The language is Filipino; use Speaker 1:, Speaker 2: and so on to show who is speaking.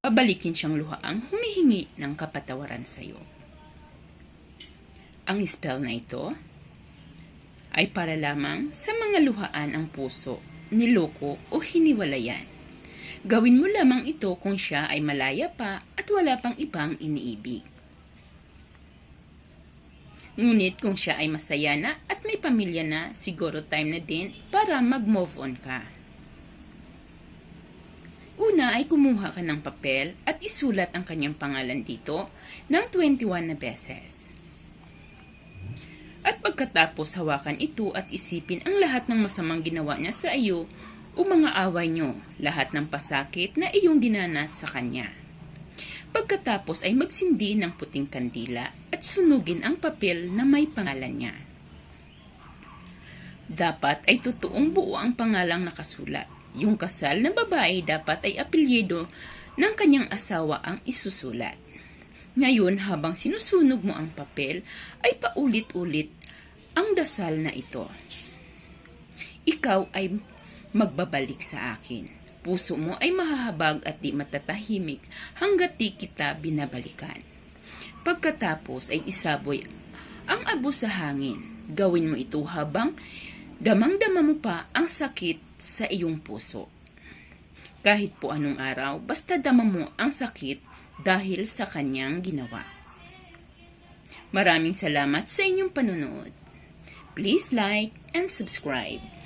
Speaker 1: Babalikin siyang luhaang humihingi ng kapatawaran sa iyo. Ang spell na ito ay para lamang sa mga luhaan ang puso, niloko o hiniwalayan. Gawin mo lamang ito kung siya ay malaya pa at wala pang ibang iniibig. Ngunit kung siya ay masaya na at may pamilya na, siguro time na din para mag-move on ka. Una ay kumuha ka ng papel at isulat ang kanyang pangalan dito ng 21 na beses. At pagkatapos hawakan ito at isipin ang lahat ng masamang ginawa niya sa iyo o mga away niyo, lahat ng pasakit na iyong dinanas sa kanya. Pagkatapos ay magsindi ng puting kandila at sunugin ang papel na may pangalan niya. Dapat ay totoong buo ang pangalang nakasulat. Yung kasal na babae dapat ay apelyido ng kanyang asawa ang isusulat. Ngayon, habang sinusunog mo ang papel, ay paulit-ulit ang dasal na ito. Ikaw ay magbabalik sa akin. Puso mo ay mahahabag at di matatahimik hanggat di kita binabalikan. Pagkatapos ay isaboy ang abo sa hangin. Gawin mo ito habang damang-dama mo pa ang sakit sa iyong puso. Kahit po anong araw, basta dama mo ang sakit dahil sa kanyang ginawa. Maraming salamat sa inyong panonood. Please like and subscribe.